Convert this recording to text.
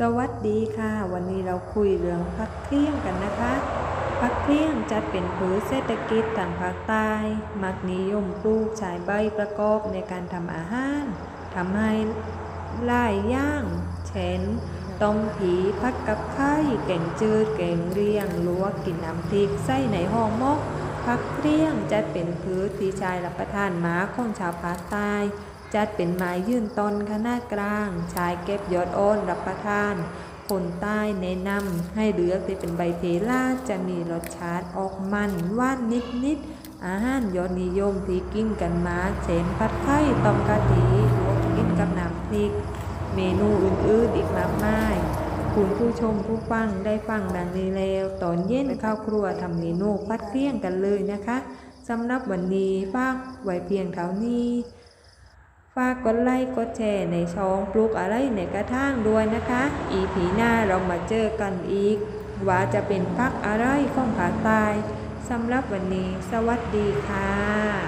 สวัสดีค่ะ วันนี้เราคุยเรื่องพักเที่ยงกันนะคะ พักเที่ยงจัดเป็นพืชเศรษฐกิจทางภาคใต้ มักนิยมปลูกใช้ใบประกอบในการทำอาหารทำให้ลายย่างเช่นต้มผีผัดกับไข่แกงจืดแกงเรียงลวกกินน้ำพริกใส่ในห่อมกพักเที่ยงจัดเป็นพืชที่ใช้รับประทานมาของชาวภาคใต้ จัดเป็นไม้ยืนต้นขนาดกลางชายเก็บยอดอ้นรับประทานคนใต้แนะนำให้เลือกที่เป็นใบเพลาจะมีรสชาติออกมันว่านนิดนิดๆอาหารยอดนิยมที่กินกันมาเช่นผัดไข่ต้มกะทิลวกกินกับน้ำพริก เมนูอื่นๆอีกมากมาย คุณผู้ชมผู้ฟังได้ฟังดังนี้แล้ว ตอนเย็นเข้าวครัวทำเมนูพัดเที่ยงกันเลยนะคะสำหรับวันนี้ฝากไว้เพียงเท่านี้ ฝากกดไลค์กดแชร์ในช่องปลูกอะไรในกระถางด้วยนะคะ อีพีหน้าเรามาเจอกันอีก ว่าจะเป็นพักอะไรของผาตายสำหรับวันนี้ สวัสดีค่ะ